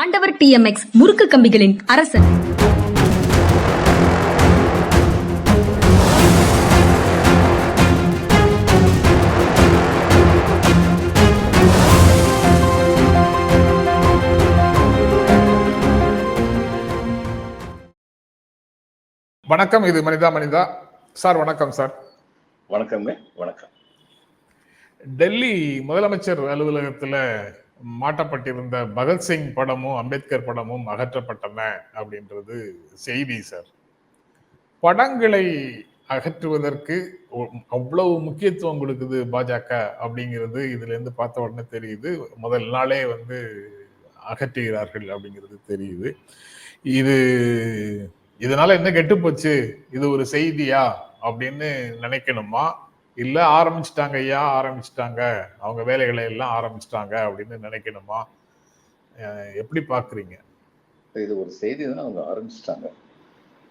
ஆண்டவர் டிஎம்எக்ஸ் முறுக்கு கம்பிகளின் அரசன். வணக்கம் இது மனிதா மனிதா. சார் வணக்கம் சார். வணக்கங்க வணக்கம். டெல்லி முதலமைச்சர் அலுவலகத்துல மாட்டப்பட்டிருந்த பகத்சிங் படமும் அம்பேத்கர் படமும் அகற்றப்பட்டன அப்படின்றது செய்தி சார் படங்களை அகற்றுவதற்கு அவ்வளவு முக்கியத்துவம் கொடுக்குது பாஜக அப்படிங்கிறது இதுல இருந்து பார்த்த உடனே தெரியுது. முதல் நாளே வந்து அகற்றுகிறார்கள் அப்படிங்கிறது தெரியுது. இது இதனால என்ன கெட்டு போச்சு இது ஒரு செய்தியா? அப்படின்னு நினைக்கணுமா? இல்ல ஆரம்பிச்சிட்டாங்க ஐயா ஆரம்பிச்சிட்டாங்க. அவங்க வேலைகளை எல்லாம் ஆரம்பிச்சிட்டாங்க அப்படின்னு நினைக்கணுமா? எப்படி பாக்குறீங்க இது ஒரு செய்தி தான் அவங்க ஆரம்பிச்சிட்டாங்க.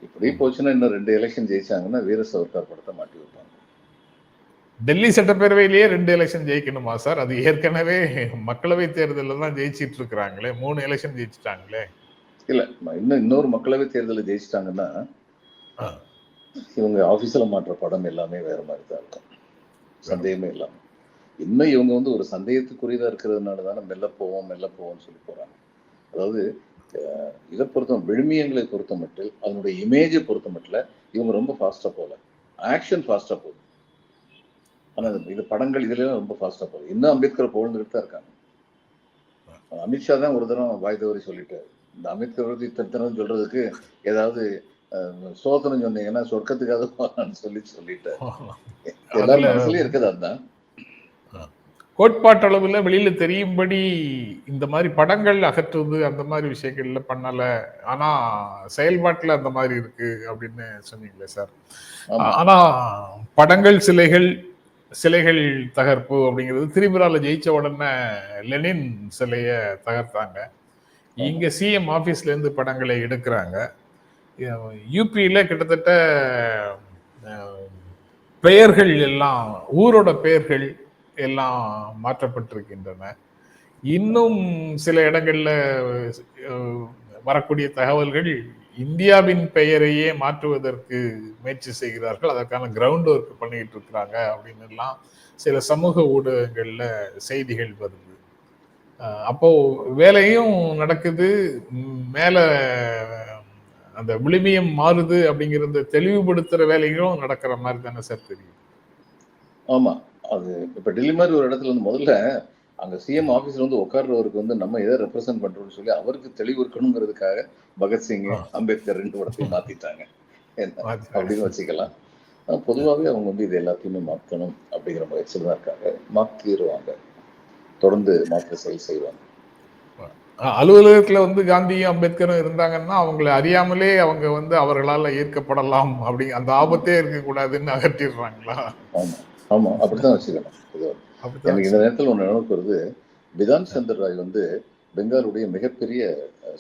இப்படி போச்சுன்னா இன்னும் ரெண்டு எலெக்ஷன் ஜெயிச்சாங்கன்னா வீர சவர்கார் படத்தை மாட்டி வைப்பாங்க. டெல்லி சட்டப்பேரவையிலேயே ரெண்டு எலெக்ஷன் ஜெயிக்கணுமா சார்? அது ஏற்கனவே மக்களவை தேர்தலில் தான் ஜெயிச்சிட்டு இருக்கிறாங்களே. மூணு எலெக்ஷன் ஜெயிச்சிட்டாங்களே. இல்ல இன்னும் இன்னொரு மக்களவை தேர்தலில் ஜெயிச்சிட்டாங்கன்னா. இவங்க ஆபீஸ்ல மாற்ற படம் எல்லாமே வேற மாதிரி தான் இருக்கும். சந்தேகமே இல்லாம. இன்னும் இவங்க வந்து ஒரு சந்தேகத்துக்குரியதா இருக்கிறதுனால தானே மெல்ல போவோம் மெல்ல போவோம்னு சொல்லி போறாங்க. அதாவது இதை பொறுத்த விழுமியங்களை பொறுத்த மட்டும் அதனுடைய இமேஜை பொறுத்த மட்டும் இவங்க ரொம்ப ஃபாஸ்டா போகல. ஆக்ஷன் ஃபாஸ்டா போகுது. ஆனா இது- படங்கள் இதுல ரொம்ப ஃபாஸ்டா போகுது. இன்னும் அம்பேத்கர் புகழ்ந்துட்டு தான் இருக்காங்க. அமித்ஷா தான் ஒரு தரம் வாய் தவறி சொல்லிட்டாரு. இந்த அம்பேத்கர் பத்தி இத்தனை தரம் சொல்றதுக்கு ஏதாவது சோதனை சொன்னீங்கன்னா சொர்க்கத்துக்காக சொல்லி மனசுலயும் இருக்குது அதுதான். கோட்பாட்டளவுல வெளியில தெரியும்படி இந்த மாதிரி படங்கள் அகற்றுவது அந்த மாதிரி விஷயங்கள்ல பண்ணல. ஆனா செயல்பாட்டுல அந்த மாதிரி இருக்கு அப்படின்னு சொன்னீங்களே சார். ஆனா படங்கள் சிலைகள் சிலைகள் தகர்ப்பு அப்படிங்கிறது திரிபுரால ஜெயிச்ச உடனே லெனின் சிலைய தகர்த்தாங்க. இங்க சிஎம் ஆபீஸ்ல இருந்து படங்களை எடுக்கிறாங்க. யூபியில் கிட்டத்தட்ட பெயர்கள் எல்லாம் ஊரோட பெயர்கள் எல்லாம் மாற்றப்பட்டிருக்கின்றன. இன்னும் சில இடங்கள்ல வரக்கூடிய தகவல்கள் இந்தியாவின் பெயரையே மாற்றுவதற்கு முயற்சி செய்கிறார்கள். அதற்கான கிரவுண்ட் ஒர்க் பண்ணிட்டு இருக்கிறாங்க அப்படின்னு எல்லாம் சில சமூக ஊடகங்கள்ல செய்திகள் வருது. அப்போ வேலையும் நடக்குது. மேலே மேல அந்த விழுமியம் மாறுது அப்படிங்கிறத தெளிவுபடுத்துற வேலைகளும் நடக்கிற மாதிரி தானே சார் தெரியும் ஆமா. அது இப்ப டெல்லி மாதிரி ஒரு இடத்துல வந்து முதல்ல அங்க சிஎம் ஆபீஸ்ல வந்து உட்கார்றவருக்கு வந்து நம்ம எதை ரெப்ரசென்ட் பண்றோம்னு சொல்லி அவருக்கு தெளிவு இருக்கணுங்கிறதுக்காக பகத்சிங் அம்பேத்கர் ரெண்டு படத்தையும் மாத்திட்டாங்க. அப்படின்னு வச்சுக்கலாம். பொதுவாகவே அவங்க வந்து இது எல்லாத்தையுமே மாற்றணும் அப்படிங்கிற முயற்சியில் தான் இருக்காங்க. மாற்றிடுவாங்க தொடர்ந்து மாற்ற செயல் செய்வாங்க. அலுவலகத்துல வந்து காந்தியும் அம்பேத்கரும் இருந்தாங்கன்னா அவங்களை அறியாமலே அவங்க வந்து அவர்களால ஈர்க்கப்படலாம் அப்படி அந்த ஆபத்தே இருக்கக்கூடாதுன்னு அகற்றிடுறாங்களா? ஆமா ஆமா அப்படித்தான் வச்சுக்கணும். எனக்கு இந்த நேரத்தில் ஒன்று நினைவுக்கு வருது. பிதான் சந்தர் ராய் வந்து பெங்காலுடைய மிகப்பெரிய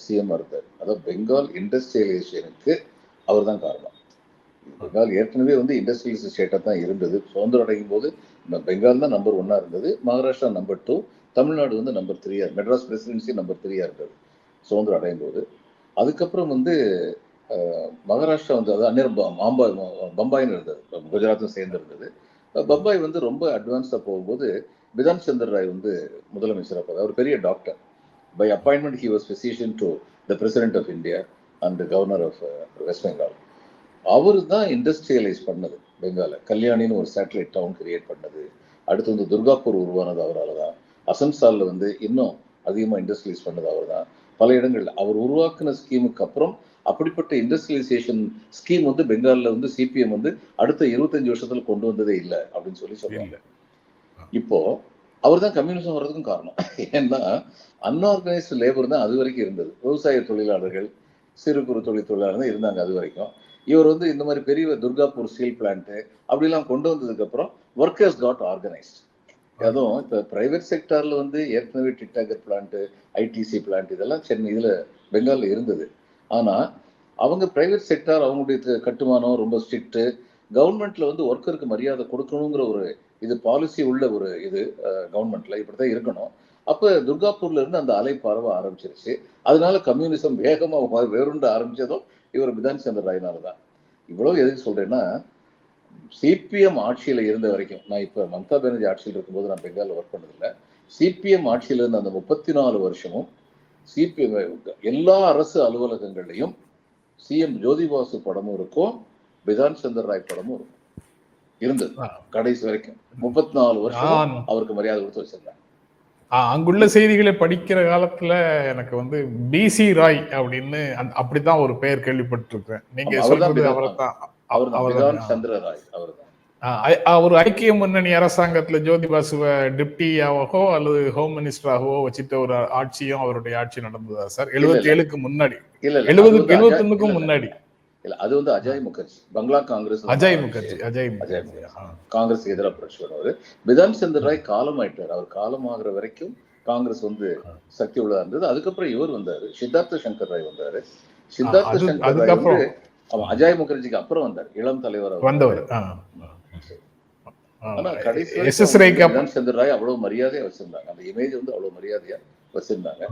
சிஎம் இருந்தார் அதாவது பெங்கால் இண்டஸ்ட்ரியலைசேஷனுக்கு அவர் தான் காரணம். பெங்கால் ஏற்கனவே வந்து இண்டஸ்ட்ரியலைஸ் ஸ்டேட்டாக தான் இருந்தது. சுதந்திரம் அடையும் போது பெங்கால் தான் நம்பர் ஒன்னா இருந்தது. மகாராஷ்டிரா நம்பர் டூ தமிழ்நாடு வந்து நம்பர் த்ரீயா மெட்ராஸ் பிரசிடென்சி நம்பர் த்ரீயா இருந்தது சுதந்திரம் அடையும் போது. அதுக்கப்புறம் வந்து மகாராஷ்டிரா வந்து அதாவது அந்நேரம் ப- மாம்பாய் பம்பாய்னு இருந்தது. குஜராத்தும் சேர்ந்து இருந்தது. பம்பாய் வந்து ரொம்ப அட்வான்ஸாக போகும்போது பிதான் சந்தர் ராய் வந்து முதலமைச்சராக போகுது அவர் பெரிய doctor by appointment he was physician to the president of India and governor of West Bengal அவர் தான் இண்டஸ்ட்ரியலைஸ் பண்ணது பெங்காலை கல்யாணின்னு ஒரு சேட்டலைட் டவுன் கிரியேட் பண்ணது. அடுத்து வந்து துர்காப்பூர் உருவானது அவரால் தான். அசன்சாலில் வந்து இன்னும் அதிகமாக இண்டஸ்ட்ரியலைஸ் பண்ணது அவர் தான் பல இடங்கள்ல அவர் உருவாக்குன ஸ்கீமுக்கு அப்புறம் அப்படிப்பட்ட இண்டஸ்ட்ரியலைசேஷன் ஸ்கீம் வந்து பெங்கால்ல வந்து சிபிஎம் வந்து அடுத்த இருபத்தஞ்சு வருஷத்துல கொண்டு வந்ததே இல்லை அப்படின்னு சொல்லி சொல்லுவாங்க இப்போ அவர் தான் கம்யூனிசம் வர்றதுக்கும் காரணம். ஏன்னா அன்ஆர்கனைஸ்டு லேபர் தான் அது வரைக்கும் இருந்தது. விவசாய தொழிலாளர்கள் சிறு குறு தொழில் தொழிலாளர்கள் தான் இருந்தாங்க அது வரைக்கும். இவர் வந்து இந்த மாதிரி பெரிய துர்காப்பூர் ஸ்டீல் பிளான்ட் அப்படிலாம் கொண்டு வந்ததுக்கு அப்புறம் ஒர்க்கர்ஸ் காட் ஆர்கனைஸ்ட் அதுவும் இப்போ பிரைவேட் செக்டாரில் வந்து ஏற்கனவே டிட்டாகர் பிளான்ட்டு ஐடிசி பிளான்ட் இதெல்லாம் சென்னை இதுல இருந்தது. ஆனால் அவங்க பிரைவேட் செக்டார் அவங்களுடைய கட்டுமானம் ரொம்ப ஸ்ட்ரிக்ட்டு கவர்மெண்ட்டில் வந்து ஒர்க்கருக்கு மரியாதை கொடுக்கணுங்கிற ஒரு இது பாலிசி உள்ள ஒரு இது கவர்மெண்ட்ல இப்படித்தான் இருக்கணும். அப்போ துர்காப்பூர்ல இருந்து அந்த அலை பரவ ஆரம்பிச்சிருச்சு. அதனால கம்யூனிசம் வேகமாக வேறுண்டு வேறுண்ட ஆரம்பிச்சதும் இவர் பிதான் சந்திர ராய்னால தான். இவ்வளோ எதுக்கு சொல்கிறேன்னா சிபிஎம் ஆட்சியில இருந்த வரைக்கும் நான் இப்ப மம்தா பானர்ஜி ஆட்சியில் இருக்கும்போது நான் பெங்கால்ல ஒர்க் பண்ணதில்லை. சிபிஎம் ஆட்சியில இருந்த அந்த முப்பத்தி நாலு வருஷமும் சிபிஎம் எல்லா அரசு அலுவலகங்கள்லையும் சிஎம் ஜோதிபாசு படமும் இருக்கும் பிதான் சந்திர ராய் படமும் இருக்கும். இருந்தது. கடைசி வரைக்கும். முப்பத்தி நாலு வருஷம் அவருக்கு மரியாதை கொடுத்து வச்சிருந்தாங்க. அங்குள்ள செய்திகளை படிக்கிற காலத்துல எனக்கு வந்து பிசி ராய் அப்படின்னு அப்படித்தான் ஒரு பெயர் கேள்விப்பட்டிருக்கேன் நீங்க சொல்றது பிதான். அவரைத்தான். அவர் தான் அவர்தான். சந்திர ராய் அவர் அவர் ஐக்கிய முன்னணி அரசாங்கத்துல ஜோதி பாசுவ டிப்டியாவோ அல்லது ஹோம் மினிஸ்டராகவோ வச்சுட்டு ஒரு ஆட்சியும் அவருடைய ஆட்சி நடந்ததா சார்? எழுபத்தி ஏழுக்கு முன்னாடி. எழுபது இல்ல, இல்ல. முன்னாடி. இல்ல அது வந்து அஜய் முகர்ஜி. பங்களா காங்கிரஸ் அஜய் முகர்ஜி அஜய் அஜய். காங்கிரஸ் எதிராக புரட்சி பண்ணவர் பிதான் சந்திர ராய் காலம் ஆயிட்டார் அவர் காலம் ஆகுற வரைக்கும் காங்கிரஸ் வந்து சக்தி உள்ளதா இருந்தது. அதுக்கப்புறம் இவர் வந்தாரு. சித்தார்த்த சங்கர் ராய் வந்தாரு. சித்தார்த்த சங்கர் ராய் அவன் அஜய் முகர்ஜிக்கு அப்புறம் வந்தார். இளம் தலைவர். வந்தவர். ஆனா கடைசி ராய் அவ்வளவு மரியாதையா வச்சிருந்தாங்க. அந்த இமேஜ் வந்து அவ்வளவு மரியாதையா வச்சிருந்தாங்க.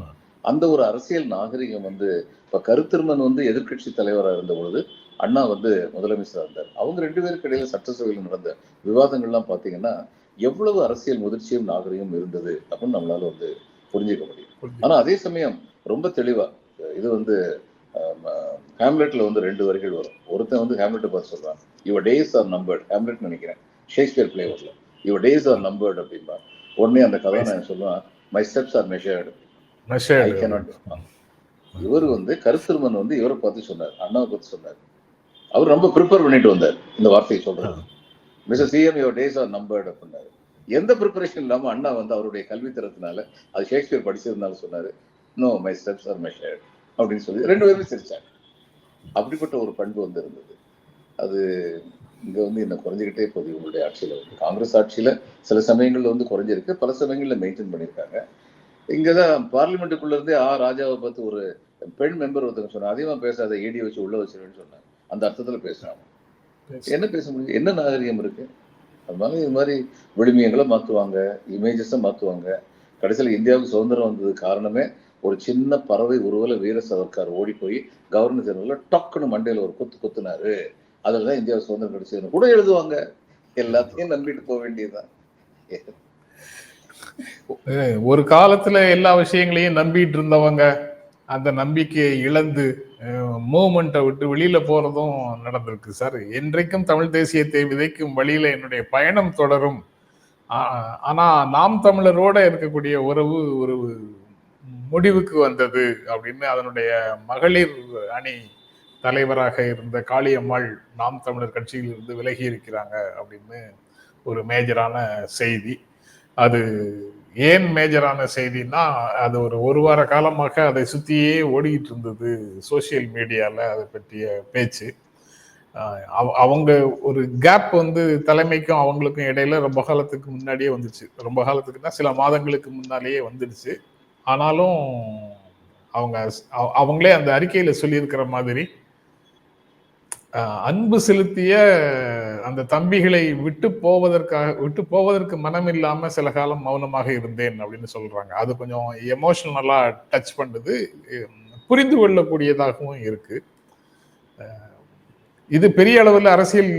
அந்த ஒரு அரசியல் நாகரிகம் வந்து இப்ப கருத்திருமன் வந்து எதிர்க்கட்சி தலைவரா இருந்த பொழுது அண்ணா வந்து முதலமைச்சரா இருந்தார். அவங்க ரெண்டு பேருக்கு இடையில சட்டசபையில் நடந்த விவாதங்கள்லாம் பாத்தீங்கன்னா எவ்வளவு அரசியல் முதிர்ச்சியும் நாகரிகம் இருந்தது அப்படின்னு நம்மளால வந்து புரிஞ்சுக்க முடியும். ஆனா அதே சமயம் ரொம்ப தெளிவா இது வந்து ஹேம்லெட்ல வந்து ரெண்டு வரிகள் வரும். ஒருத்தன் வந்து ஹேம்லெட்டை பார்த்து சொல்றான். Your days are numbered Hamlet நினைக்கிறேன். ஷேக்ஸ்பியர் பிளே வரல யுவர் டேஸ் ஆர் நம்பர்ட் அப்படின்பா உடனே அந்த கதாநாயகன் சொல்லுவான் my steps are measured I. Cannot இவர் வந்து கருத்திருமன் வந்து இவரை பார்த்து சொன்னார். அண்ணாவை பார்த்து சொன்னார். அவர் ரொம்ப ப்ரிப்பேர் பண்ணிட்டு வந்தார். இந்த வார்த்தையை சொல்றாரு mister CM your days are numbered அப்படின்னாரு. எந்த ப்ரிப்பரேஷன் இல்லாம அண்ணா வந்து அவருடைய கல்வித்தரத்தினால அது ஷேக்ஸ்பியர் படிச்சிருந்தாலும் சொன்னாரு no my steps are measured அப்படின்னு சொல்லி ரெண்டு பேருமே சிரிச்சாங்க. அப்படிப்பட்ட ஒரு பண்பு வந்து இருந்தது. அது இங்க வந்து இன்னும் குறைஞ்சிக்கிட்டே போகுது. இவங்களுடைய ஆட்சியில வந்து காங்கிரஸ் ஆட்சியில சில சமயங்கள்ல வந்து குறைஞ்சிருக்கு. பல சமயங்கள்ல மெயின்டைன் பண்ணியிருக்காங்க. இங்கதான் பார்லிமெண்ட்டுக்குள்ள இருந்தே ஆ ராஜாவை பார்த்து ஒரு பெண் மெம்பர் ஒருத்தங்க சொன்னாங்க. அதிகமா பேசாத ஏடி வச்சு உள்ள வச்சிருவேன்னு சொன்னாங்க. அந்த அர்த்தத்துல பேசுறாங்க. என்ன பேச முடியும்? என்ன நாகரிகம் இருக்கு? அதனால இது மாதிரி விழுமியங்களை மாத்துவாங்க இமேஜஸை மாத்துவாங்க. கடைசியில் இந்தியாவுக்கு சுதந்திரம் வந்தது காரணமே ஒரு சின்ன பறவை உருவல வீர சவர்கார் ஓடி போய் கவர்னர் ஜெனரல் டக்குன்னு மண்டையில் ஒரு குத்து குத்துனாரு. தான் இந்தியா சுதந்திரம் கிடைச்சதுன்னு கூட எழுதுவாங்க. எல்லாத்தையும் நம்பிட்டு போக வேண்டியதுதான். ஒரு காலத்துல எல்லா விஷயங்களையும் நம்பிட்டு இருந்தவங்க அந்த நம்பிக்கையை இழந்து மூமெண்ட்டை விட்டு வெளியில போறதும் நடந்திருக்கு சார். என்றைக்கும் தமிழ் தேசியத்தை விதைக்கும் வழியில என்னுடைய பயணம் தொடரும். ஆ- ஆனா நாம் தமிழரோட இருக்கக்கூடிய உறவு ஒரு முடிவுக்கு வந்தது அப்படின்னு அதனுடைய மகளிர் அணி தலைவராக இருந்த காளியம்மாள் நாம் தமிழர் கட்சியில் இருந்து விலகி இருக்கிறாங்க அப்படின்னு ஒரு மேஜரான செய்தி. அது ஏன் மேஜரான செய்தின்னா அது ஒரு ஒரு வார காலமாக அதை சுற்றியே ஓடிக்கிட்டு இருந்தது சோசியல் மீடியாவில் அதை பற்றிய பேச்சு. அவ- அவங்க ஒரு கேப் வந்து தலைமைக்கும் அவங்களுக்கும் இடையில ரொம்ப காலத்துக்கு முன்னாடியே வந்துச்சு. ரொம்ப காலத்துக்குன்னா சில மாதங்களுக்கு முன்னாலேயே வந்துடுச்சு. ஆனாலும் அவங்க அவங்களே அந்த அறிக்கையில சொல்லியிருக்கிற மாதிரி அன்பு செலுத்திய அந்த தம்பிகளை விட்டு போவதற்காக விட்டு போவதற்கு மனம் இல்லாம சில காலம் மௌனமாக இருந்தேன் அப்படின்னு சொல்றாங்க. அது கொஞ்சம் எமோஷனலா டச் பண்ணுது. புரிந்து கொள்ளக்கூடியதாகவும் இருக்கு. இது பெரிய அளவில் அரசியல்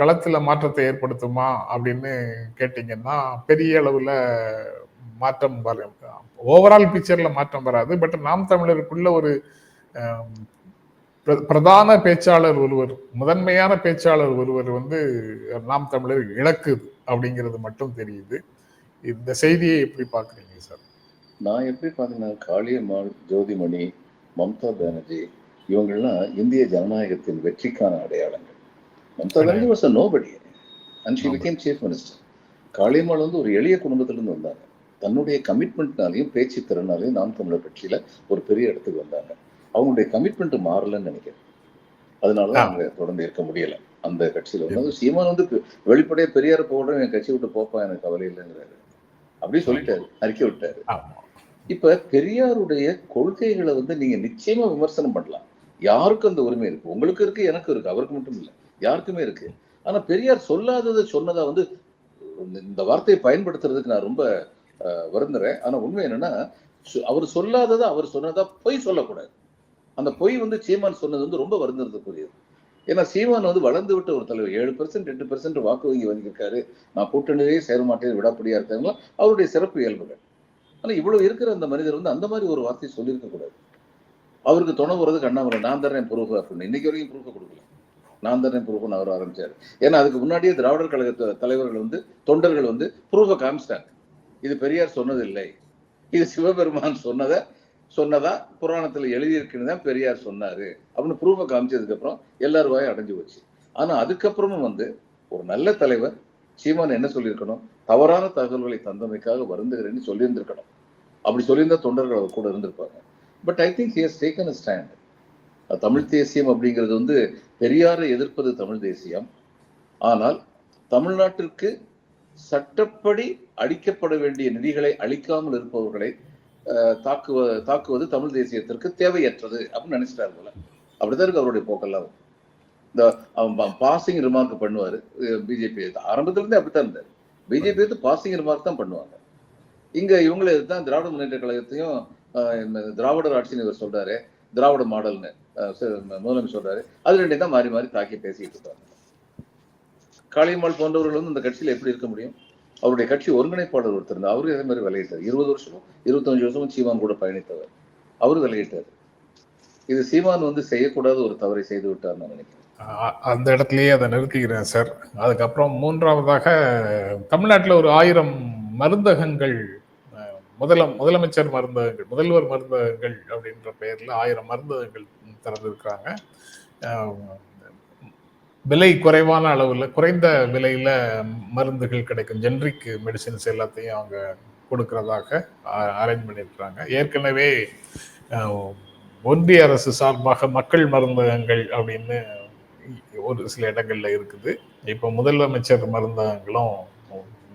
களத்துல மாற்றத்தை ஏற்படுத்துமா அப்படின்னு கேட்டீங்கன்னா பெரிய அளவில் மாற்றம் ஓவரால் பிக்சர்ல மாற்றம் வராது. பட் நாம் தமிழருக்குள்ள ஒரு பிரதான பேச்சாளர் ஒருவர் முதன்மையான பேச்சாளர் ஒருவர் வந்து நாம் தமிழர் இழக்குது அப்படிங்கிறது மட்டும் தெரியுது. இந்த செய்தியை எப்படி பாக்குறீங்க சார்? நான் எப்படி பார்த்தீங்கன்னா காளியம்மாள் ஜோதிமணி மம்தா பானர்ஜி இவங்கெல்லாம் இந்திய ஜனநாயகத்தின் வெற்றிக்கான அடையாளங்கள். Mamata Banerjee was nobody and she became chief minister Kaliyammal வந்து ஒரு எளிய குடும்பத்திலிருந்து வந்தாங்க. தன்னுடைய கமிட்மெண்ட்னாலையும் பேச்சு திறனாலையும் நாம் தமிழர் கட்சியில ஒரு பெரிய இடத்துக்கு வந்தாங்க. அவங்களுடைய கமிட்மெண்ட் மாறலன்னு நினைக்கிறேன். அதனாலதான் அவங்க தொடர்ந்து இருக்க முடியல. அந்த கட்சியில வந்து சீமான் வந்து வெளிப்படையா பெரியார போடுற என் கட்சி விட்டு போப்பா எனக்கு கவலை இல்லைங்கிறாரு. அப்படி சொல்லிட்டாரு அறிக்கை விட்டாரு. இப்ப பெரியாருடைய கொள்கைகளை வந்து நீங்க நிச்சயமா விமர்சனம் பண்ணலாம். யாருக்கும் அந்த உரிமை இருக்கு? உங்களுக்கு இருக்கு எனக்கு இருக்கு அவருக்கு மட்டும் இல்ல. யாருக்குமே இருக்கு. ஆனா பெரியார் சொல்லாததை சொன்னதா வந்து இந்த- வார்த்தையை பயன்படுத்துறதுக்கு நான் ரொம்ப வருந்துறேன். ஆனா உண்மை என்னன்னா சு- அவர் சொல்லாததை அவர் சொன்னதா பொய் சொல்லக்கூடாது. அந்த பொய் வந்து சீமான் சொன்னது வந்து ரொம்ப வருந்துறதுக்குரியது. ஏன்னா சீமான் வந்து வளர்ந்து விட்ட ஒரு தலைவர். ஏழு பெர்சென்ட் எட்டு பெர்சென்ட் வாக்கு வங்கி வந்திருக்காரு நான் கூட்டணியிலேயே சேர மாட்டேன் விடாப்படியா இருக்காங்களோ? அவருடைய சிறப்பு இயல்புகள். ஆனா இவ்வளவு இருக்கிற அந்த மனிதர் வந்து அந்த மாதிரி ஒரு வார்த்தையை சொல்லியிருக்க கூடாது. அவருக்கு துணை போறது அண்ணாமலை நான் தரேன் ப்ரூஃப் அப்படின்னு இன்னைக்கு வரைக்கும் ப்ரூஃப் கொடுக்கல. நான் தானே ப்ரூஃப்னு அவர் ஆரம்பிச்சாரு. ஏன்னா அதுக்கு முன்னாடியே திராவிடர் கழக தலைவர்கள் வந்து தொண்டர்கள் வந்து ப்ரூஃபை காமிச்சிட்டாங்க. இது பெரியார் சொன்னதில்லை. இது சிவபெருமான் சொன்னதை சொன்னதா புராணத்தில் எழுதியிருக்குன்னு தான் பெரியார் சொன்னார். அப்படின்னு ப்ரூஃபை காமிச்சதுக்கப்புறம் எல்லார் வாயும் அடைஞ்சு போச்சு. ஆனால் அதுக்கப்புறமும் வந்து ஒரு நல்ல தலைவர் சீமான் என்ன சொல்லியிருக்கணும்? தவறான தகவல்களை தந்தமைக்காக வருந்துகிறேன்னு சொல்லியிருந்திருக்கணும். அப்படி சொல்லியிருந்தா தொண்டர்கள் அவர் கூட இருந்திருப்பாங்க. But I think he's taken a stand Tamil தேசியம் அப்படிங்கிறது வந்து பெரியாரை எதிர்ப்பது தமிழ் தேசியம். ஆனால் தமிழ்நாட்டிற்கு சட்டப்படி அளிக்கப்பட வேண்டிய நிதிகளை அளிக்காமல் இருப்பவர்களை அஹ், தாக்குவ தாக்குவது தமிழ் தேசியத்திற்கு தேவையற்றது அப்படின்னு நினைச்சிட்டாரு போல. அப்படிதான் இருக்கு அவருடைய போக்கெல்லாம். இந்த பாசிங் ரிமார்க் பண்ணுவாரு பிஜேபி ஆரம்பத்துல இருந்தே அப்படித்தான் இருந்தாரு. பிஜேபி வந்து பாசிங் ரிமார்க் தான் பண்ணுவாங்க. இங்க இவங்களே தான் திராவிட முன்னேற்ற கழகத்தையும் திராவிடர் ஆட்சின்னு இவர் சொல்றாரு. திராவிட மாடல்னு முதலமைச்சர் சொல்றாரு. அது ரெண்டையும் தான் மாறி மாறி தாக்கி பேசிட்டு இருக்காங்க. காளியம்மாள் போன்றவர்கள் வந்து இந்த கட்சியில் எப்படி இருக்க முடியும்? அவருடைய கட்சி ஒருங்கிணைப்பாளர் ஒருத்தர் இருந்தார். அதே மாதிரி விளையிட்டார். இருபது வருஷமும் இருபத்தஞ்சு வருஷமும் சீமான் கூட பயணித்தவர். அவரு விளையிட்டார். இது சீமான் வந்து செய்யக்கூடாத ஒரு தவறை செய்து விட்டார் நான் நினைக்கிறேன். அந்த இடத்துலயே அதை நிறுத்திக்கிறேன் சார். அதுக்கப்புறம் மூன்றாவதாக தமிழ்நாட்டில் ஒரு ஆயிரம் மருந்தகங்கள் முதல முதலமைச்சர் மருந்தகங்கள் முதல்வர் மருந்தகங்கள் அப்படின்ற பெயரில் ஆயிரம் மருந்தகங்கள் திறந்திருக்கிறாங்க. விலை குறைவான அளவில் குறைந்த விலையில மருந்துகள் கிடைக்கும். ஜென்ரிக் மெடிசின்ஸ் எல்லாத்தையும் அவங்க கொடுக்கறதாக அரேஞ்ச் பண்ணியிருக்கிறாங்க. ஏற்கனவே ஒன்றிய அரசு சார்பாக மக்கள் மருந்தகங்கள் அப்படின்னு ஒரு சில இடங்கள்ல இருக்குது. இப்போ முதலமைச்சர் மருந்தகங்களும்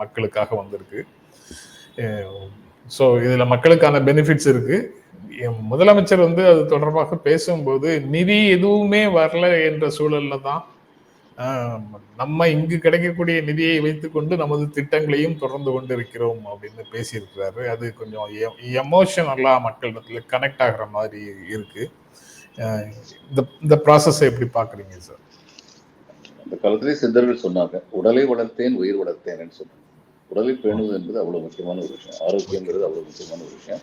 மக்களுக்காக வந்திருக்கு. ஸோ இதில் மக்களுக்கான பெனிஃபிட்ஸ் இருக்கு. முதலமைச்சர் வந்து அது தொடர்பாக பேசும்போது நிதி எதுவுமே வரல என்ற சூழல்ல தான் நம்ம இங்கு கிடைக்கக்கூடிய நிதியை வைத்துக்கொண்டு நமது திட்டங்களையும் தொடர்ந்து கொண்டிருக்கிறோம் அப்படின்னு பேசியிருக்கிறாரு. அது கொஞ்சம் எமோஷனலா மக்களிடத்துல கனெக்ட் ஆகிற மாதிரி இருக்கு. இந்த இந்த ப்ராசஸை எப்படி பாக்குறீங்க சார் அந்த காலத்திலே சித்தர்கள் சொன்னாங்க உடலை வளர்த்தேன் உயிர் வளர்த்தேன்னு சொன்னாங்க. உடலை பேணுவது என்பது அவ்வளவு முக்கியமான ஒரு விஷயம். ஆரோக்கியங்கிறது அவ்வளவு முக்கியமான ஒரு விஷயம்.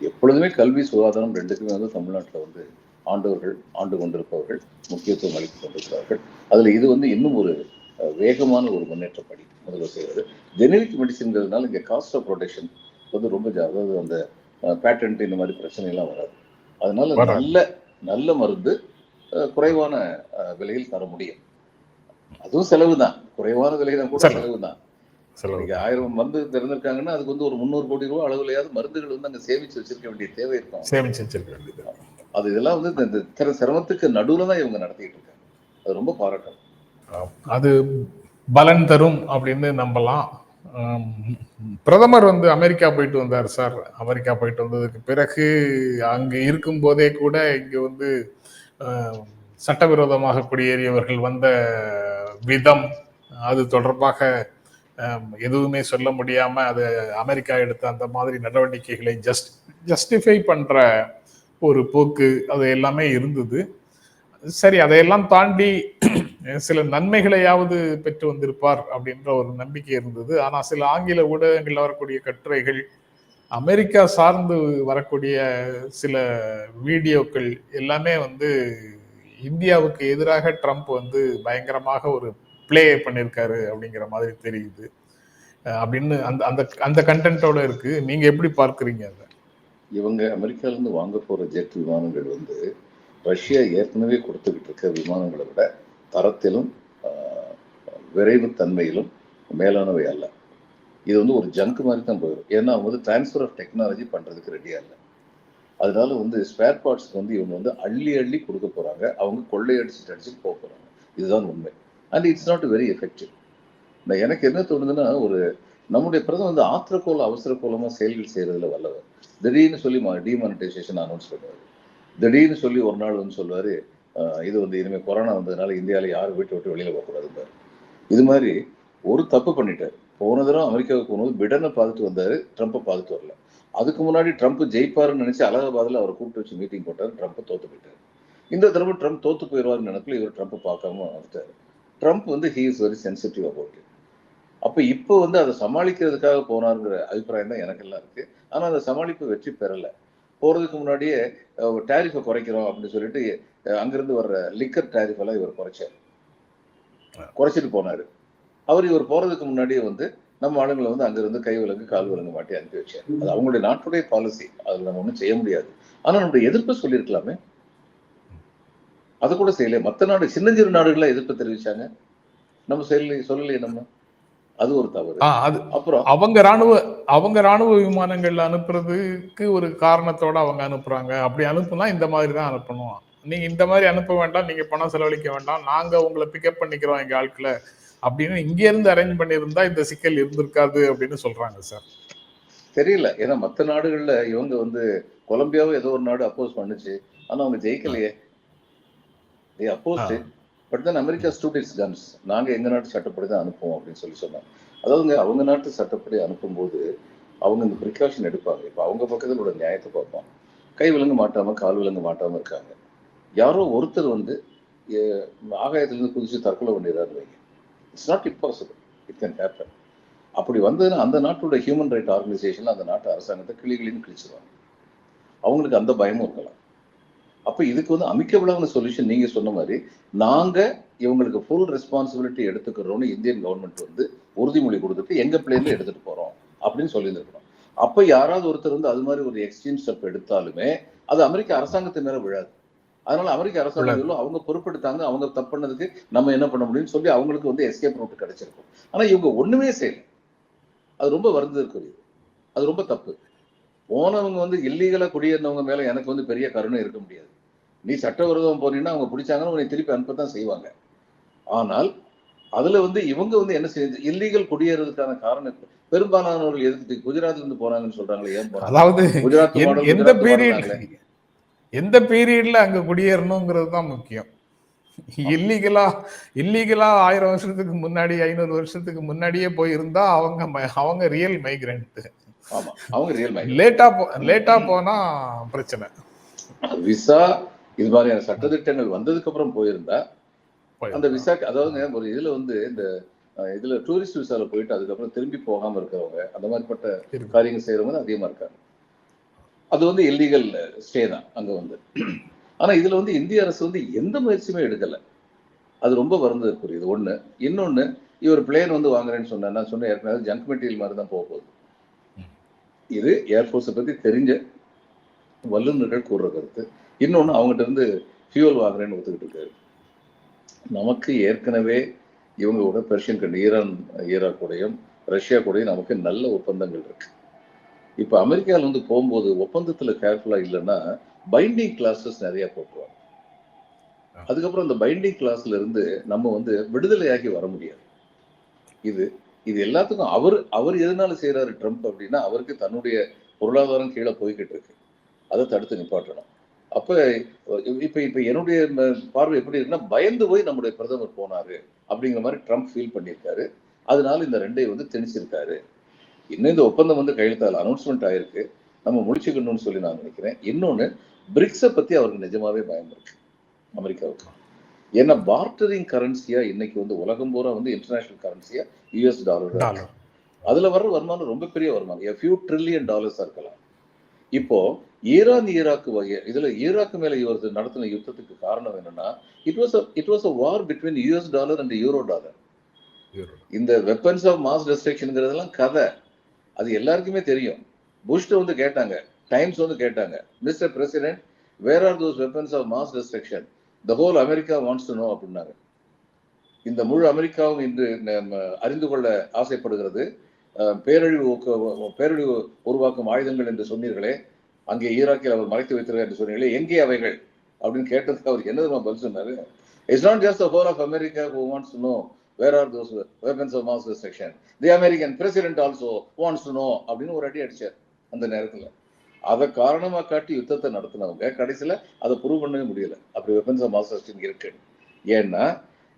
எப்பொழுதுமே கல்வி சுகாதாரம் ரெண்டுக்குமே வந்து தமிழ்நாட்டில் வந்து ஆண்டவர்கள் ஆண்டு கொண்டிருப்பவர்கள் முக்கியத்துவம் அளித்துக் கொண்டிருக்கிறார்கள். அதுல இது வந்து இன்னும் ஒரு வேகமான ஒரு முன்னேற்றப்படி முதல்வர் செய்வது ஜெனரிக் மெடிசின்கிறதுனால இங்க காஸ்ட் ஆஃப் ப்ரொடெக்ஷன் வந்து ரொம்ப அதாவது அந்த பேட்டன்ட் இந்த மாதிரி பிரச்சனை எல்லாம் வராது. அதனால. நல்ல நல்ல மருந்து குறைவான விலையில் தர முடியும். அதுவும் செலவு தான். குறைவான விலையில கூட செலவு. தான். இன்னைக்கு ஆயிரம் மருந்து திறந்திருக்காங்கன்னா அதுக்கு வந்து ஒரு முந்நூறு கோடி ரூபாய் அளவுலையாவது மருந்துகள் வந்து அங்க சேமிச்சு வச்சிருக்க வேண்டிய தேவை இருக்கும். சேமிச்சு வச்சிருக்க வேண்டியது. அது இதெல்லாம் வந்து இந்த- இந்த திற- சிரமத்துக்கு நடுவில் தான் இவங்க நடத்திட்டு இருக்காங்க. அது ரொம்ப பாராட்டணும் அது பலன் தரும் அப்படின்னு நம்பலாம். பிரதமர் வந்து அமெரிக்கா போயிட்டு வந்தார் சார். அமெரிக்கா போயிட்டு வந்ததுக்கு பிறகு அங்கே இருக்கும் போதே கூட இங்கே வந்து சட்டவிரோதமாக குடியேறியவர்கள் வந்த விதம் அது தொடர்பாக எதுவுமே சொல்ல முடியாமல் அது அமெரிக்கா எடுத்த அந்த மாதிரி நடவடிக்கைகளை ஜஸ்ட் ஜஸ்டிஃபை பண்ணுற ஒரு போக்கு அது எல்லாமே இருந்தது. சரி அதையெல்லாம் தாண்டி சில நன்மைகளையாவது பெற்று வந்திருப்பார் அப்படின்ற ஒரு நம்பிக்கை இருந்தது. ஆனால் சில ஆங்கில ஊடகங்களில் வரக்கூடிய கட்டுரைகள் அமெரிக்கா சார்ந்து வரக்கூடிய சில வீடியோக்கள் எல்லாமே வந்து இந்தியாவுக்கு எதிராக ட்ரம்ப் வந்து பயங்கரமாக ஒரு ப்ளே பண்ணியிருக்காரு அப்படிங்கிற மாதிரி தெரியுது. அப்படின்னு அந்த அந்த அந்த கண்டென்ட்டோட இருக்கு. நீங்க எப்படி பார்க்குறீங்க அதை? இவங்க அமெரிக்காவிலேருந்து வாங்க போகிற ஜெட் விமானங்கள் வந்து ரஷ்யா ஏற்கனவே கொடுத்துக்கிட்டு இருக்க விமானங்களை விட தரத்திலும் விரைவு விரைவுத்தன்மையிலும் மேலானவை அல்ல. இது வந்து ஒரு ஜங்க் மாதிரி தான் போயிடும். ஏன்னா அவங்க வந்து டிரான்ஸ்ஃபர் ஆஃப் டெக்னாலஜி பண்ணுறதுக்கு ரெடியாக இல்லை. அதனால வந்து ஸ்பேர் பார்ட்ஸ்க்கு வந்து இவங்க வந்து அள்ளி அள்ளி கொடுக்க போகிறாங்க அவங்க கொள்ளையடிச்சுட்டு அடிச்சுட்டு போக போகிறாங்க இதுதான் உண்மை. And it's not very effective நான் எனக்கு என்ன தோணுதுன்னா ஒரு நம்முடைய பிரதமர் வந்து ஆத்திரக்கோல அவசர கோலமாக செயல்கள் செய்கிறதுல வல்லவர். திடீர்னு சொல்லி டிமானிட்டைசேஷன் அனௌன்ஸ் பண்ணுவார். திடீர்னு சொல்லி ஒரு நாள் வந்து சொல்வார் இது வந்து இனிமேல் கொரோனா வந்ததுனால இந்தியாவில் யாரும் வீட்டை விட்டு வெளியில் போகக்கூடாதுப்பார் இது மாதிரி ஒரு தப்பு பண்ணிட்டார். போன தடவை அமெரிக்காவுக்கு போகும்போது பிடனை பார்த்துட்டு வந்தார் ட்ரம்ப்பை பார்த்துட்டு வரல. அதுக்கு முன்னாடி ட்ரம்ப் ஜெயிப்பாருன்னு நினச்சி அலகாபாத்ல அவரை கூப்பிட்டு வச்சு மீட்டிங் போட்டார் ட்ரம்ப்பை தோத்து போயிட்டார். இந்த தடவை ட்ரம்ப் தோத்து போயிடுவார் நினைப்பில் இவர் ட்ரம்ப்பை பார்க்காம வந்துட்டார். ட்ரம்ப் வந்து he is very sensitive about it அப்ப இப்போ வந்து அதை சமாளிக்கிறதுக்காக போனாருங்கிற அபிப்பிராயம் தான் எனக்கு எல்லாம் இருக்கு. ஆனா அந்த சமாளிப்பு வெற்றி பெறல. போறதுக்கு முன்னாடியே டேரிஃபை குறைக்கிறோம் அப்படின்னு சொல்லிட்டு அங்கிருந்து வர்ற லிக்கர் டேரிஃப் எல்லாம் இவர் குறைச்சார். குறைச்சிட்டு போனாரு. அவர் இவர் போறதுக்கு முன்னாடியே வந்து நம்ம ஆளுங்களை வந்து அங்கிருந்து கை விலங்கு கால் விலங்கு மாட்டி அனுப்பி வச்சார். அது அவங்களுடைய நாட்டுடைய பாலிசி அதுல நம்ம ஒன்றும் செய்ய முடியாது. ஆனா நம்முடைய எதிர்ப்பு சொல்லியிருக்கலாமே. அது கூட செய்யலையே மத்த நாடு சின்னஞ்சிறு நாடுகள எதிர்ப்பு தெரிவிச்சாங்க. நம்ம செய்யலையே சொல்லலையே நம்ம. அது ஒரு தவறு. அது அப்புறம் அவங்க ராணுவ அவங்க ராணுவ விமானங்கள்ல அனுப்புறதுக்கு ஒரு காரணத்தோட அவங்க அனுப்புறாங்க. அப்படி அனுப்புனா இந்த மாதிரி தான் அனுப்பணும். நீங்க இந்த மாதிரி அனுப்ப வேண்டாம் நீங்க பணம் செலவழிக்க வேண்டாம் நாங்க உங்களை பிக்கப் பண்ணிக்கிறோம் எங்க ஆட்களை அப்படின்னு இங்க இருந்து அரேஞ்ச் பண்ணியிருந்தா இந்த சிக்கல் இருந்திருக்காது அப்படின்னு சொல்றாங்க சார். தெரியல. ஏன்னா மத்த நாடுகள்ல இவங்க வந்து கொலம்பியாவும் ஏதோ ஒரு நாடு அப்போஸ் பண்ணுச்சு. ஆனா அவங்க ஜெயிக்கலையே. Oppose. But then America students guns நாங்கள் எங்கள் நாட்டு சட்டப்படி தான் அனுப்புவோம் அப்படின்னு சொல்லி சொன்னாங்க. அதாவதுங்க அவங்க நாட்டு சட்டப்படி அனுப்பும்போது அவங்க இந்த ப்ரிகாஷன் எடுப்பாங்க. இப்போ அவங்க பக்கத்தில் உள்ள நியாயத்தை பார்ப்போம். கை விலங்கு மாட்டாமல் கால் விலங்கு மாட்டாமல் இருக்காங்க. யாரோ ஒருத்தர் வந்து ஆகாயத்திலேருந்து குதிச்சு தற்கொலை பண்ணிடுறாரு வைங்க. It's not impossible it can happen அப்படி வந்ததுன்னா அந்த நாட்டோட ஹியூமன் ரைட் ஆர்கனைசேஷன் அந்த நாட்டு அரசாங்கத்தை கிளி கிளின்னு கிழிச்சிருவாங்க. அவங்களுக்கு அந்த பயமும் இருக்கலாம். அப்ப இதுக்கு வந்து அமிக்கபிளான சொல்யூஷன் நீங்க சொன்ன மாதிரி நாங்க இவங்களுக்கு ஃபுல் ரெஸ்பான்சிபிலிட்டி எடுத்துக்கிறோம்னு இந்தியன் கவர்மெண்ட் வந்து உறுதிமொழி கொடுத்துட்டு எங்க பிளேன்ல எடுத்துட்டு போறோம் அப்படின்னு சொல்லியிருந்திருக்கணும். அப்ப யாராவது ஒருத்தர் வந்து அது மாதிரி ஒரு எக்ஸ்சேஞ்ச் ஸ்டெப் எடுத்தாலுமே அது அமெரிக்க அரசாங்கத்து மேல விழாது. அதனால அமெரிக்க அரசாங்கம் அவங்க பொறுப்பெடுத்தாங்க அவங்க தப்பு பண்ணதுக்கு நம்ம என்ன பண்ண முடியும்னு சொல்லி அவங்களுக்கு வந்து எஸ்கேப் ரூட் கிடைச்சிருக்கும். ஆனா இவங்க ஒண்ணுமே செய்யல. அது ரொம்ப வருந்ததற்குரியது. அது ரொம்ப தப்பு. போனவங்க வந்து இல்லீகலா குடியேறினவங்க மேல எனக்கு வந்து பெரிய கருணை இருக்க முடியாது. நீ சட்டவிரோதம் போனீங்கன்னா அவங்க பிடிச்சாங்கன்னா உன்னை திருப்பி அனுப்பத்தான் செய்வாங்க. ஆனால் அதுல வந்து இவங்க வந்து என்ன செய்யுது இல்லீகல் குடியேறதுக்கான காரணம் பெரும்பாலானவர்கள் எதுக்கு குஜராத்ல இருந்து போறாங்கன்னு சொல்றாங்களே ஏன் அதாவது குஜராத் எந்த- மாடல் எந்த குஜராத் பீரியட்ல அங்க குடியேறணுங்கிறது தான் முக்கியம். இல்லீகலா இல்லீகலா ஆயிரம் வருஷத்துக்கு முன்னாடி ஐநூறு வருஷத்துக்கு முன்னாடியே போய் இருந்தா அவங்க அவங்க ரியல் மைக்ரண்ட் ஆமா. அவங்க ரியல் மைண்ட் லேட்டா போ லேட்டா போனா பிரச்சனை. விசா இது மாதிரியான சட்டத்திட்டங்கள் வந்ததுக்கு அப்புறம் போயிருந்தா. அந்த விசாக்கு அதாவதுங்க ஒரு இதுல வந்து இந்த இதுல டூரிஸ்ட் விசால போயிட்டு அதுக்கப்புறம் திரும்பி போகாம இருக்கிறவங்க அந்த மாதிரிப்பட்ட. காரியங்கள் செய்யறவங்க அதிகமா இருக்காங்க. அது வந்து இல்லீகல் ஸ்டே தான் அங்க வந்து. ஆனா இதுல வந்து இந்திய அரசு வந்து எந்த முயற்சியுமே எடுக்கல. அது ரொம்ப வருந்ததற்குரியது. ஒண்ணு இன்னொன்னு இவர் பிளேன் வந்து வாங்குறேன்னு சொன்னேன் நான் சொன்னேன் ஏற்கனவே ஜங்க் மெட்டீரியல் மாதிரி தான் போக போகுது. இது ஏர்ஃபோர்ஸை பத்தி தெரிஞ்ச வல்லுநர்கள் கூறுற கருத்து. இன்னொன்னு அவங்ககிட்ட இருந்து ஃபியூல் வாங்குறேன்னு ஒத்துக்கிட்டு இருக்காரு. நமக்கு ஏற்கனவே இவங்க கூட பெர்ஷியன் கண்டு ஈரான் ஈராக் கூடயும் ரஷ்யா கூடயும் நமக்கு நல்ல ஒப்பந்தங்கள் இருக்கு. இப்ப அமெரிக்கால வந்து போகும்போது ஒப்பந்தத்துல கேர்ஃபுல்லா இல்லைன்னா பைண்டிங் கிளாஸஸ் நிறைய போட்டுருவாங்க. அதுக்கப்புறம் அந்த பைண்டிங் கிளாஸ்ல இருந்து நம்ம வந்து விடுதலையாகி வர முடியாது. இது இது எல்லாத்துக்கும் அவர் அவர் எதனால செய்யறாரு ட்ரம்ப் அப்படின்னா அவருக்கு தன்னுடைய பொருளாதாரம் கீழே போய்கிட்டு இருக்கு. அதை தடுத்து நிப்பாட்டணும். அப்ப இப்ப இப்ப என்னுடைய பார்வை எப்படி இருக்குன்னா பயந்து போய் நம்முடைய பிரதமர் போனாரு அப்படிங்கிற மாதிரி ட்ரம்ப் ஃபீல் பண்ணியிருக்காரு. அதனால இந்த ரெண்டையும் வந்து திணிச்சிருக்காரு. இன்னும் இந்த ஒப்பந்தம் வந்து கையெழுத்தால் அனௌன்ஸ்மெண்ட் ஆயிருக்கு. நம்ம முடிச்சுக்கணும்னு சொல்லி நான் நினைக்கிறேன். இன்னொன்னு பிரிக்ஸை பத்தி அவருக்கு நிஜமாவே பயம் இருக்கு. அமெரிக்காவுக்கு. ஏன்னா பார்ட்டரிங் கரன்சியா இன்னைக்கு வந்து உலகம் பூரா வந்து இன்டர்நேஷனல் கரன்சியா யூஎஸ் டாலர் அதுல வர்ற வருமானம் ரொம்ப பெரிய வருமானம். Few ட்ரில்லியன் டாலர்ஸா இருக்கலாம். இப்போ ஈரான் ஈராக்கு வகை இதுல ஈராக்கு மேல இவர் நடத்தின யுத்தத்துக்கு காரணம் என்னன்னா it was it was a war between US dollar and euro dollar இந்த வெப்பன்ஸ் ஆஃப் மாஸ் டெஸ்ட்ரக்ஷனுங்கிறதெல்லாம் கதை. அது எல்லாருக்குமே தெரியும். புஷ்ட வந்து கேட்டாங்க டைம்ஸ் வந்து கேட்டாங்க mister president where are those weapons of mass destruction the whole America wants to know அப்படின்னாரு இந்த முழு அமெரிக்காவும் இன்று அறிந்து கொள்ள ஆசைப்படுகிறது. பேரழிவு பேரழிவு உருவாக்கும் ஆயுதங்கள் என்று சொன்னீர்களே அங்கே ஈராக்கில் அவர் மறைத்து வைத்திருக்கார் என்று சொன்னீங்களே எங்கே அவைகள்? அப்படின்னு கேட்டதுக்கு அவர் என்ன பதில் சொன்னாரு? It's not just whole of America who wants to know where are those weapons of mass destruction the American president also wants to know அப்படின்னு ஒரு அடி அடிச்சார் அந்த நேரத்தில். அதை காரணமாக காட்டி யுத்தத்தை நடத்தினவங்க கடைசியில அதை ப்ரூவ் பண்ணவே முடியல. அப்படி வெப்பன்ஸ் ஆஃப் மாஸ் டெஸ்டிங் இருக்கு. ஏன்னா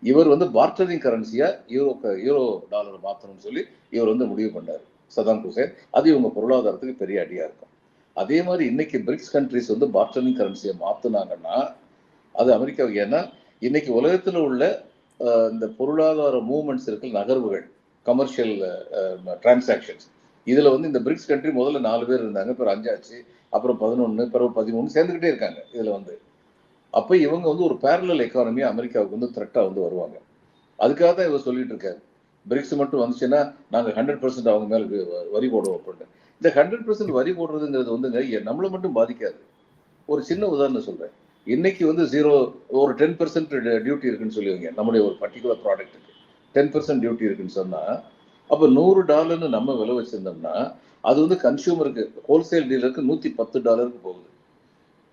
இவர் வந்து பார்ட்டரிங் கரன்சியாக யூரோ யூரோ டாலர் மாற்றணும்னு சொல்லி இவர் வந்து முடிவு பண்ணாரு. சதாம் ஹுசேன் அது இவங்க பொருளாதாரத்துக்கு பெரிய அடியா இருக்கும். அதே மாதிரி இன்னைக்கு பிரிக்ஸ் கண்ட்ரிஸ் வந்து பார்ட்டரிங் கரன்சியை மாத்துனாங்கன்னா அது அமெரிக்காவுக்கு ஏன்னா இன்னைக்கு உலகத்துல உள்ள இந்த பொருளாதார மூவ்மெண்ட்ஸ் இருக்கிற நகர்வுகள் கமர்ஷியல் டிரான்சாக்ஷன்ஸ் இதுல வந்து இந்த பிரிக்ஸ் கண்ட்ரி முதல்ல நாலு பேர் இருந்தாங்க பிறகு அஞ்சாச்சு அப்புறம் பதினொன்னு பிறகு பதிமூணு சேர்ந்துக்கிட்டே இருக்காங்க இதுல வந்து. அப்போ இவங்க வந்து ஒரு பேரலல் எக்கானமியா அமெரிக்காவுக்கு வந்து த்ரெட்டாக வந்து வருவாங்க. அதுக்காக தான் இவர் சொல்லிட்டு இருக்காரு. பிரிக்ஸ் மட்டும் வந்துச்சுன்னா நாங்கள் ஹண்ட்ரட் பர்சன்ட் அவங்க மேல வ- வரி போடுவோம் அப்படின்னு இந்த ஹண்ட்ரட் பர்சன்ட் வரி போடுறதுங்கிறது வந்துங்க நம்மளை மட்டும் பாதிக்காது. ஒரு சின்ன உதாரணம் சொல்றேன். இன்னைக்கு வந்து ஜீரோ ஒரு டென் பர்சன்ட் டியூட்டி இருக்குன்னு சொல்லுவீங்க நம்முடைய ஒரு பர்டிகுலர் ப்ராடக்ட்டுக்கு டென் பர்சன்ட் டியூட்டி இருக்குன்னு சொன்னா அப்ப நூறு டாலர்னு நம்ம விலை வச்சிருந்தோம்னா அது வந்து கன்சியூமருக்கு ஹோல்சேல் டீலருக்கு நூத்தி பத்து டாலருக்கு போகுது.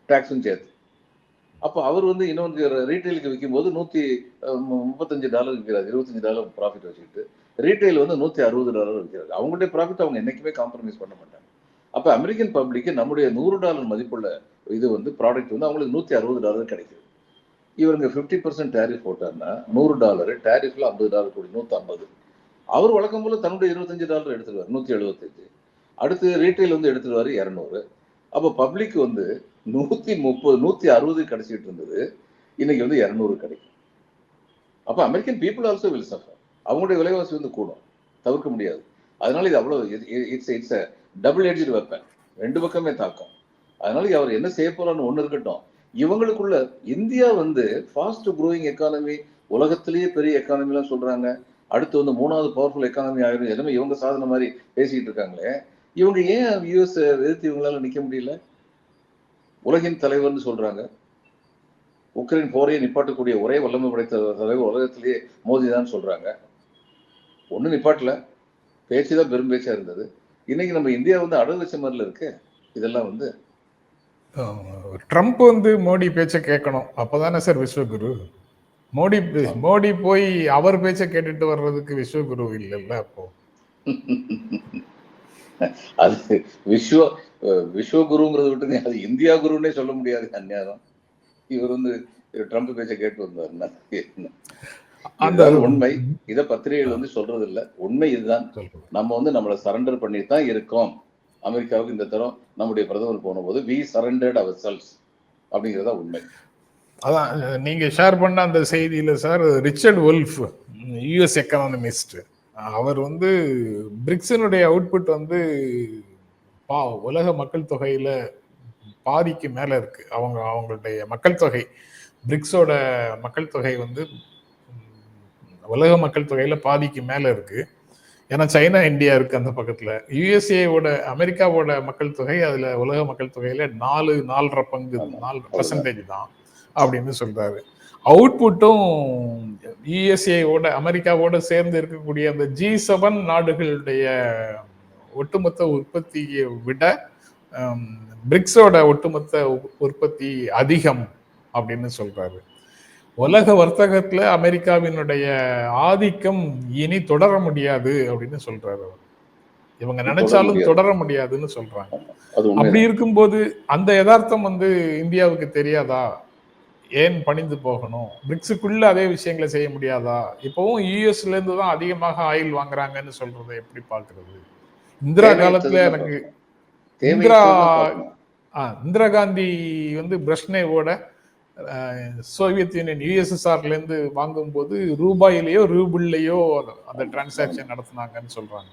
டாக்ஸும் சேர்த்து. அப்போ அவர் வந்து இன்னொன்று ரீட்டைலுக்கு விற்கும் போது நூத்தி முப்பத்தஞ்சு டாலர் விற்கிறார் இருபத்தஞ்சு டாலர் ப்ராஃபிட் வச்சுக்கிட்டு ரீட்டைல் வந்து நூத்தி அறுபது டாலர் விற்கிறார் அவங்களுடைய ப்ராஃபிட் அவங்க என்னைக்குமே காம்ப்ரமைஸ் பண்ண மாட்டாங்க. அப்ப அமெரிக்கன் பப்ளிக்கு நம்முடைய நூறு டாலர் மதிப்புள்ள இது வந்து ப்ராடக்ட் வந்து அவங்களுக்கு நூத்தி அறுபது டாலர் கிடைக்குது. இவருங்க ஃபிஃப்டி பர்சன்ட் டேரிஃப் போட்டார்னா நூறு டாலர் டேரிஃப்ல ஐம்பது டாலர் கூடி நூத்தி ஐம்பது அவர் வழக்கம் போல தன்னுடைய இருபத்தஞ்சு டாலர் எடுத்துருவார் நூத்தி எழுபத்தஞ்சு அடுத்து ரீட்டைல் வந்து எடுத்துருவாரு இரநூறு. அப்போ பப்ளிக் வந்து நூத்தி முப்பது நூத்தி அறுபது கிடைச்சிட்டு இருந்தது. இன்னைக்கு வந்து இரநூறு கிடைக்கும். அப்ப American people also will suffer அவங்களுடைய விலைவாசி வந்து கூடும். தவிர்க்க முடியாது. அதனால இது அவ்வளவு it's it's double edge weapon ரெண்டு பக்கமே தாக்கம். அதனால அவர் என்ன செய்ய போறான்னு ஒண்ணு இருக்கட்டும். இவங்களுக்குள்ள இந்தியா வந்து ஃபாஸ்ட் க்ரோயிங் எக்கானமி உலகத்திலேயே பெரிய எக்கானமிலாம் சொல்றாங்க. அடுத்து வந்து மூணாவது பவர்ஃபுல் எக்கானமி ஆயிரும். எல்லாமே இவங்க சாதனை மாதிரி பேசிக்கிட்டு இருக்காங்களே. இவங்க ஏன் யூஎஸ் எதிர்த்து இவங்களால நிக்க முடியல? உலகின் தலைவர்னு சொல்றாங்க. உக்ரைன் போரையை நிப்பாட்டக்கூடிய ஒரே வல்லமை படைத்த தலைவர் உலகத்திலேயே மோதி தான் சொல்றாங்க. ஒன்றும் நிப்பாட்டல. பேச்சு தான் பெரும் பேச்சா இருந்தது. இன்னைக்கு நம்ம இந்தியா வந்து அடகு வச்ச மாதிரில இருக்கு. இதெல்லாம் வந்து ட்ரம்ப் வந்து மோடி பேச்சை கேட்கணும். அப்போதானே சார் விஸ்வகுரு? மோடி மோடி போய் அவர் பேச்சை கேட்டுட்டு வர்றதுக்கு விஸ்வகுரு இல்லைல்ல அப்போ? அது விஸ்வ விஸ்வகுருங்கிறத விட்டுங்க அது இந்தியா குருன்னே சொல்ல முடியாது அந்நேரம். இவர் வந்து ட்ரம்ப் பேச்சை கேட்டு வந்தாருன்னா அந்த உண்மை. இத பத்திரிகைகள் வந்து சொல்றது இல்ல உண்மை இதுதான். நம்ம வந்து நம்மளை சரண்டர் பண்ணி தான் இருக்கோம். அமெரிக்காவுக்கு இந்த தரம் நம்முடைய பிரதமர் போன போது வி சரண்டர்ட் அவர் செல்ஸ் அப்படிங்கறதா உண்மை. அதான் நீங்க ஷேர் பண்ண அந்த செய்தியில sir Richard Wolff US economist அவர் வந்து பிரிக்ஸினுடைய அவுட்புட் வந்து பா உலக மக்கள் தொகையில பாதிக்கு மேல இருக்கு. அவங்க அவங்களுடைய மக்கள் தொகை பிரிக்ஸோட மக்கள் தொகை வந்து உலக மக்கள் தொகையில பாதிக்கு மேல இருக்கு. ஏன்னா சைனா இந்தியா இருக்கு அந்த பக்கத்துல. யுஎஸ்ஏவோட அமெரிக்காவோட மக்கள் தொகை அதுல உலக மக்கள் தொகையில நாலு நாலரை பங்கு நாலு பர்சன்டேஜ் தான். அப்படின்னு சொல்றாரு. அவுட்புட்டும் யுஎஸ்ஏவோட அமெரிக்காவோட சேர்ந்து இருக்கக்கூடிய அந்த ஜி செவன் நாடுகளுடைய ஒட்டுமொத்த உற்பத்தியை விட பிரிக்ஸோட ஒட்டுமொத்த உற்பத்தி அதிகம் அப்படின்னு சொல்றாரு. உலக வர்த்தகத்துல அமெரிக்காவினுடைய ஆதிக்கம் இனி தொடர முடியாது அப்படின்னு சொல்றாரு அவர். இவங்க நினைச்சாலும். தொடர முடியாதுன்னு சொல்றாங்க. அப்படி இருக்கும்போது அந்த யதார்த்தம் வந்து இந்தியாவுக்கு தெரியாதா? ஏன் பணிந்து போகணும்? பிரிக்ஸுக்குள்ள அதே விஷயங்களை செய்ய முடியாதா? இப்பவும் யூஎஸ்ல இருந்து தான் அதிகமாக ஆயில் வாங்குறாங்கன்னு சொல்றதை எப்படி பாக்குறது இந்திரா காலத்துல எனக்கு இந்திரா இந்திரா காந்தி வந்து பிரஷ்னேவோட சோவியத் யூனியன் யுஎஸ்எஸ்ஆர்ல இருந்து வாங்கும்போது ரூபாயிலேயோ ரூபிள்லயோ அந்த டிரான்சாக்ஷன் நடத்துனாங்கன்னு சொல்றாங்க.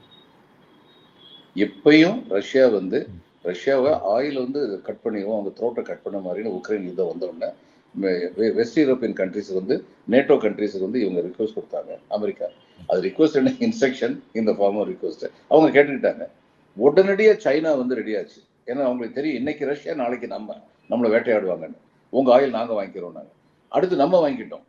எப்பயும் ரஷ்யா வந்து ரஷ்யாவை ஆயில் வந்து கட் பண்ணிடுவோம் அவங்க த்ரோட்டை கட் பண்ண மாதிரின்னு உக்ரைன் யுத்தம் வந்த உடனே வெ- வெ- வெஸ்ட் யூரோப்பியன் கண்ட்ரிஸுக்கு வந்து நேட்டோ கண்ட்ரிஸுக்கு வந்து இவங்க ரிக்வஸ்ட் கொடுத்தாங்க அமெரிக்கா. அது ரிக்வஸ்ட் என்ன? இன்ஸ்ட்ரக்ஷன் இந்த ஃபார்ம் ரிக்வஸ்ட் அவங்க கேட்டுக்கிட்டாங்க. உடனடியா சைனா வந்து ரெடி ஆச்சு. ஏன்னா அவங்களுக்கு தெரியும் இன்னைக்கு ரஷ்யா நாளைக்கு நம்ம. நம்மளை வேட்டையாடுவாங்கன்னு. உங்க ஆயில் நாங்க வாங்கிக்கிறோம் நாங்க. அடுத்து நம்ம வாங்கிட்டோம்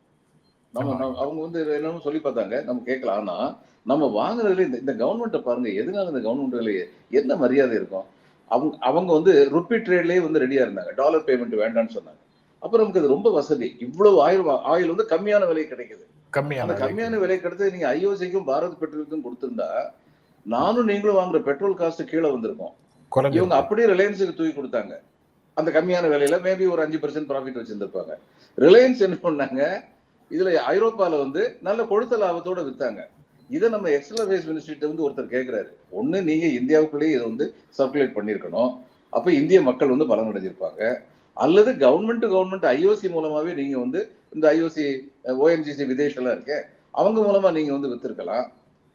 நம்ம அவங்க வந்து என்னன்னு சொல்லி பார்த்தாங்க. நம்ம கேட்கலாம். ஆனா நம்ம வாங்குறதுல இந்த இந்த கவர்மெண்ட்டை பாருங்க எதனால இந்த கவர்மெண்ட்ல என்ன மரியாதை இருக்கும்? அவங்க அவங்க வந்து ருப்பி ட்ரேட்லயே வந்து ரெடியா இருந்தாங்க. டாலர் பேமெண்ட் வேண்டாம்னு சொன்னாங்க. அப்புறம் நமக்கு அது ரொம்ப வசதி. இவ்வளவு ஆயில் ஆயில் வந்து கம்மியான விலை கிடைக்குது. அந்த கம்மியான கம்மியான விலை கிடைத்து நீங்க ஐஓசிக்கும் பாரத் பெட்ரோலுக்கும் கொடுத்திருந்தா நானும் நீங்களும் வாங்குற பெட்ரோல் காஸ்ட் கீழே வந்திருக்கும். இவங்க அப்படியே ரிலையன்ஸுக்கு தூக்கி கொடுத்தாங்க. அந்த கம்மியான விலையில மேபி ஒரு அஞ்சு பர்சன்ட் ப்ராஃபிட் வச்சிருந்திருப்பாங்க. ரிலையன்ஸ் என்ன பண்ணாங்க? இதுல ஐரோப்பால வந்து நல்ல கொழுத்த லாபத்தோட வித்தாங்க. இதை நம்ம எக்ஸ்டர்னல் அஃபேர்ஸ் மினிஸ்ட்ரிட்ட வந்து ஒருத்தர் கேட்கிறாரு ஒண்ணு நீங்க இந்தியாவுக்குள்ளேயே இதை வந்து சர்க்குலேட் பண்ணிருக்கணும் அப்ப இந்திய மக்கள் வந்து பலனடைஞ்சிருப்பாங்க. அல்லது கவர்மெண்ட் டு கவர்மெண்ட் ஐஓசி மூலமாவே நீங்க வந்து இந்த ஐஓசி ஓஎன்ஜிசி விதேஷெல்லாம் இருக்கே அவங்க மூலமா நீங்க வந்து வித்திருக்கலாம்.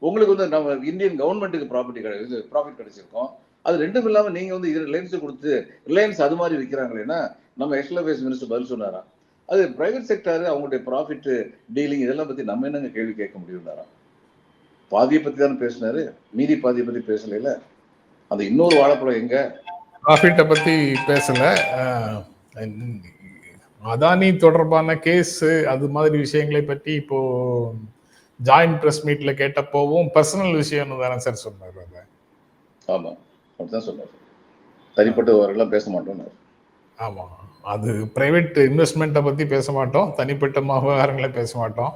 உங்களுக்கு வந்து நம்ம இந்தியன் கவர்மெண்ட்டுக்கு ப்ராப்பர்ட்டி கிடையாது ப்ராஃபிட் கிடைச்சிருக்கோம். அது ரெண்டும் இல்லாம நீங்க வந்து இது ரிலையன்ஸ் கொடுத்து ரிலையன்ஸ் அது மாதிரி விற்கிறாங்களேன்னா நம்ம எக்ஸ்டர்னல் மினிஸ்டர் பதில் சொன்னாராம். அது பிரைவேட் செக்டார் அவங்களுடைய ப்ராஃபிட் டீலிங் இதெல்லாம் பத்தி நம்ம என்னங்க கேள்வி கேட்க முடியும்னாராம். பாதியை பத்தி தானே பேசினாரு மீதி பாதியை பத்தி பேசல அந்த இன்னொரு வாழைப்பழம் எங்க? ப்ராஃபிட்டை பத்தி பேசல. அதானி தொடர்பான கேஸ் அது மாதிரி விஷயங்களை பற்றி இப்போ ஜாயிண்ட் பிரஸ் மீட்ல கேட்டப்போவும் பர்சனல் விஷயம்னு தானே சார் சொன்னார் அதை? ஆமா அப்படிதான் சொன்னார். தனிப்பட்டவரெல்லாம் பேச மாட்டோம்னாரு ஆமா அது பிரைவேட் இன்வெஸ்ட்மெண்ட்டை பத்தி பேச மாட்டோம் தனிப்பட்ட விவகாரங்களை பேச மாட்டோம்.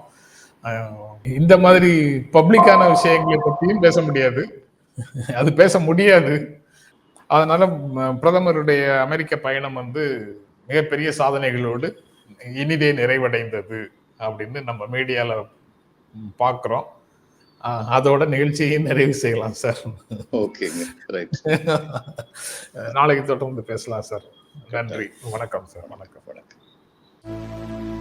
இந்த மாதிரி பப்ளிக்கான விஷயங்களை பற்றியும் பேச முடியாது. அது பேச முடியாது. அதனால பிரதமருடைய அமெரிக்க பயணம் வந்து மிகப்பெரிய சாதனைகளோடு இனிதே நிறைவடைந்தது அப்படின்னு நம்ம மீடியால பார்க்குறோம் அதோட நிகழ்ச்சியை நிறைவு செய்யலாம் சார். ஓகேங்க. ரைட் நாளைக்கு தொடர்ந்து பேசலாம் சார். நன்றி. வணக்கம் சார். வணக்கம். வணக்கம்.